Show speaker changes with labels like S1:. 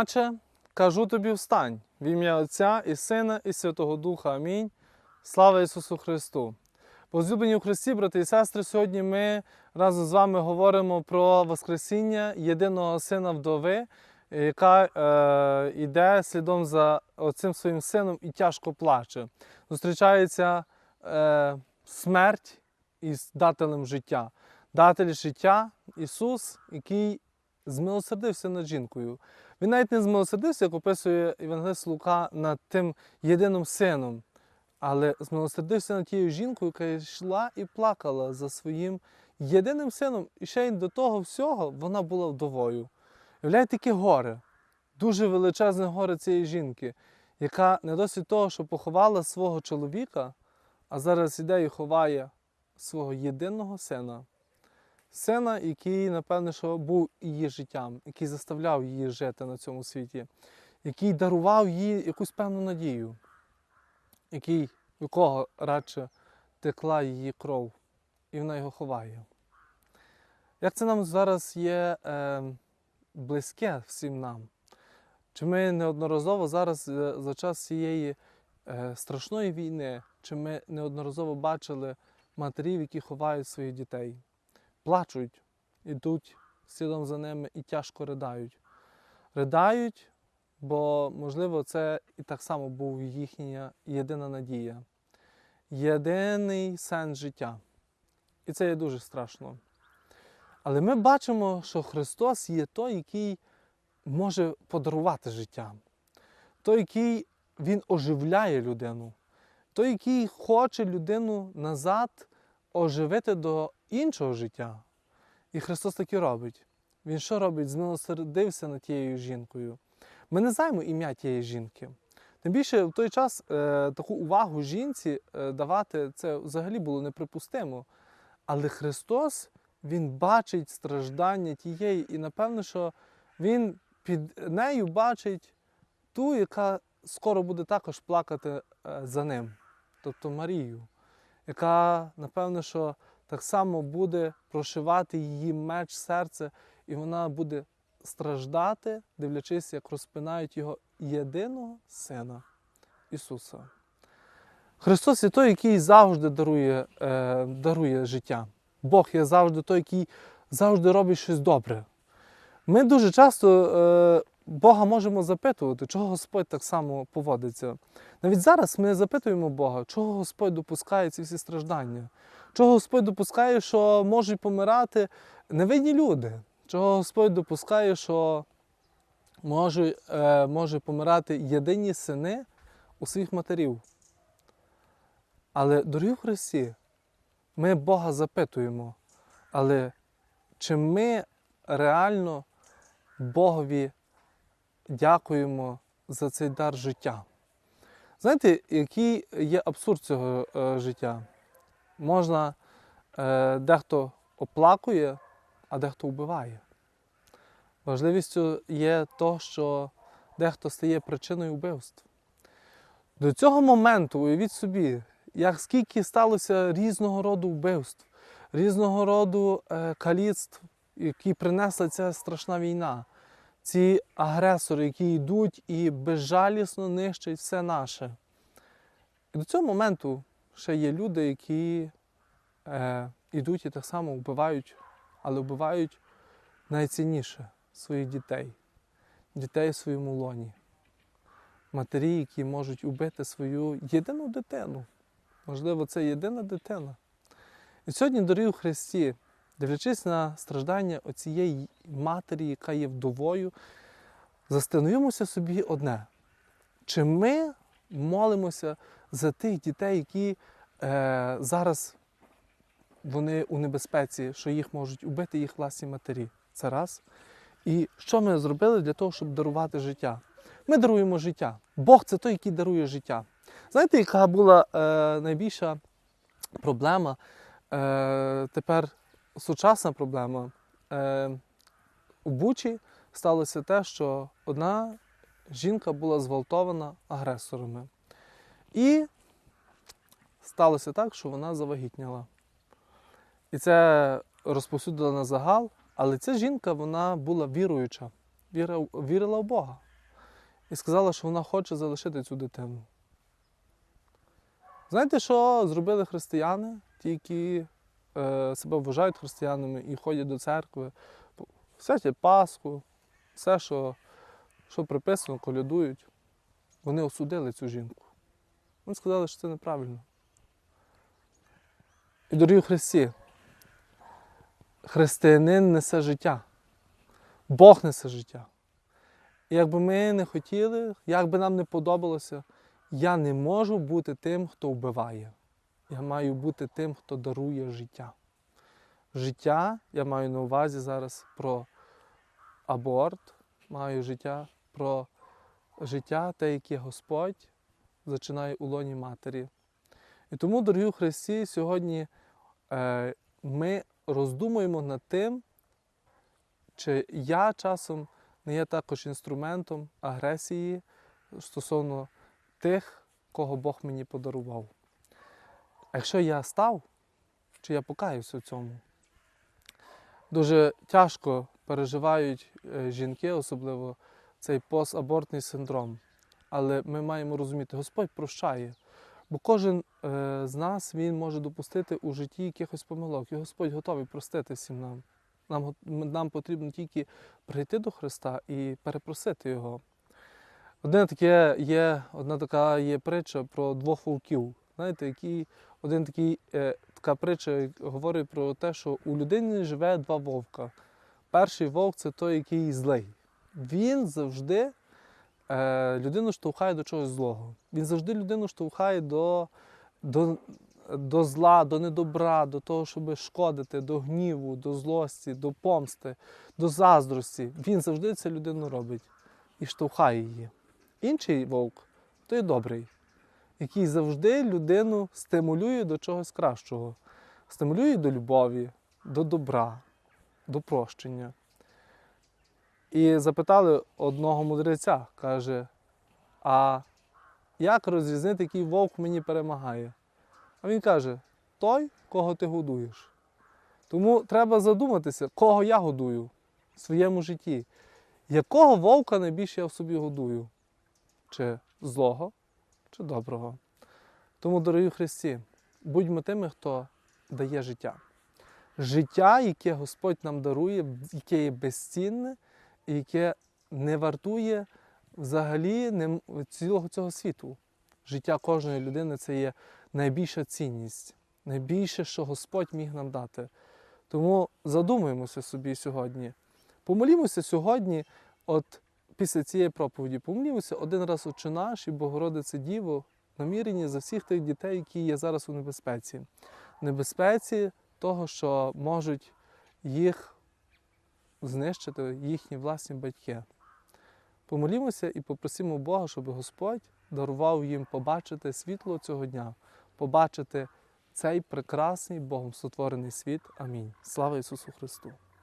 S1: юначе, кажу тобі встань в ім'я Отця і Сина, і Святого Духа. Амінь. Слава Ісусу Христу! Возлюблені у Христі, брати і сестри, сьогодні ми разом з вами говоримо про Воскресіння єдиного сина вдови, яка е, йде слідом за оцим своїм сином і тяжко плаче. Зустрічається е, смерть із дателем життя. Датель життя Ісус, який змилосердився над жінкою. Він навіть не змилосердився, як описує Євангелист Лука над тим єдиним сином, але змилосердився над тією жінкою, яка йшла і плакала за своїм єдиним сином. І ще й до того всього вона була вдовою. Уявляєте, яке горе, дуже величезне горе цієї жінки, яка не досить того, що поховала свого чоловіка, а зараз іде і ховає свого єдиного сина. Сина, який, напевне, що був її життям, який заставляв її жити на цьому світі, який дарував їй якусь певну надію, який, у якого радше текла її кров, і вона його ховає. Як це нам зараз є е, близьке всім нам? Чи ми неодноразово зараз е, за час цієї е, страшної війни, чи ми неодноразово бачили матерів, які ховають своїх дітей? Плачуть, ідуть слідом за ними і тяжко ридають. Riдають, бо, можливо, це і так само був їхня єдина надія, єдиний сенс життя. І це є дуже страшно. Але ми бачимо, що Христос є той, який може подарувати життя, той, який Він оживляє людину, той, який хоче людину назад оживити до іншого життя. І Христос так і робить. Він що робить? Змилосердився над тією жінкою. Ми не знаємо ім'я тієї жінки. Тим більше в той час е, таку увагу жінці е, давати це взагалі було неприпустимо. Але Христос Він бачить страждання тієї, і напевно, що Він під нею бачить ту, яка скоро буде також плакати е, за ним, тобто Марію, яка, напевно, що так само буде прошивати її меч серце, і вона буде страждати, дивлячись, як розпинають його єдиного сина Ісуса. Христос є той, який завжди дарує, е, дарує життя. Бог є завжди той, який завжди робить щось добре. Ми дуже часто е, Бога можемо запитувати, чого Господь так само поводиться. Навіть зараз ми запитуємо Бога, чого Господь допускає ці всі страждання, чого Господь допускає, що можуть помирати невинні люди, чого Господь допускає, що може, е, може помирати єдині сини у своїх матерів. Але, дорогі в Христі, ми Бога запитуємо, але чи ми реально Богові дякуємо за цей дар життя? Знаєте, який є абсурд цього е, життя? Можна е, дехто оплакує, а дехто вбиває. Важливістю є то, що дехто стає причиною вбивств. До цього моменту, уявіть собі, як скільки сталося різного роду вбивств, різного роду е, каліцтв, які принесла ця страшна війна. Ці агресори, які йдуть і безжалісно нищать все наше. І до цього моменту ще є люди, які е, йдуть і так само вбивають, але вбивають найцінніше своїх дітей, дітей в своєму лоні. Матері, які можуть убити свою єдину дитину. Можливо, це єдина дитина. І сьогодні, дорогі Христі, дивлячись на страждання оцієї матері, яка є вдовою, застановимося собі одне. Чи ми молимося за тих дітей, які е, зараз вони у небезпеці, що їх можуть убити їх власні матері? Це раз. І що ми зробили для того, щоб дарувати життя? Ми даруємо життя. Бог це той, який дарує життя. Знаєте, яка була е, найбільша проблема? Е, тепер сучасна проблема. Е, у Бучі сталося те, що одна жінка була зґвалтована агресорами. І сталося так, що вона завагітняла. І це розповсюдило на загал, але ця жінка вона була віруюча, віра- вірила в Бога. і сказала, що вона хоче залишити цю дитину. Знаєте, що зробили християни, ті, які себе вважають християнами і ходять до церкви, святять Пасху, все, що, що приписано, колядують. Вони осудили цю жінку. Вони сказали, що це неправильно. І дорогі Христі, християнин несе життя. Бог несе життя. І якби ми не хотіли, як би нам не подобалося, я не можу бути тим, хто вбиває. Я маю бути тим, хто дарує життя. Життя я маю на увазі зараз про аборт, маю життя про життя, те, яке Господь зачинає у лоні матері. І тому, дорогі Христі, сьогодні е, ми роздумуємо над тим, чи я часом не є також інструментом агресії стосовно тих, кого Бог мені подарував. А якщо я став, чи я покаюся в цьому? Дуже тяжко переживають е, жінки, особливо цей постабортний синдром. Але ми маємо розуміти, Господь прощає. Бо кожен е, з нас він може допустити у житті якихось помилок. І Господь готовий простити всім нам. Нам, нам потрібно тільки прийти до Христа і перепросити Його. Одне таке є, одна така є притча про двох вовків. Знаєте, який, один такий, е, така притча говорить про те, що у людини живе два вовка. Перший вовк це той, який злий. Він завжди е, людину штовхає до чогось злого. Він завжди людину штовхає до, до, до зла, до недобра, до того, щоб шкодити, до гніву, до злості, до помсти, до заздрості. Він завжди це людину робить і штовхає її. Інший вовк той добрий, який завжди людину стимулює до чогось кращого, стимулює до любові, до добра, до прощення. І запитали одного мудреця, каже: А як розрізнити, який вовк мені перемагає? А він каже: той, кого ти годуєш. Тому треба задуматися, кого я годую в своєму житті. Якого вовка найбільше я в собі годую? Чи злого, чи доброго? Тому, дорогі Христі, будьмо тими, хто дає життя. Життя, яке Господь нам дарує, яке є безцінне і яке не вартує взагалі цілого цього світу. Життя кожної людини це є найбільша цінність, найбільше, що Господь міг нам дати. Тому задумаємося собі сьогодні. Помолімося сьогодні, от після цієї проповіді, помолімося один раз Отче наш і Богородице Діво, намірені за всіх тих дітей, які є зараз у небезпеці. Небезпеці того, що можуть їх знищити їхні власні батьки. Помолімося і попросимо Бога, щоб Господь дарував їм побачити світло цього дня, побачити цей прекрасний Богом сотворений світ. Амінь. Слава Ісусу Христу!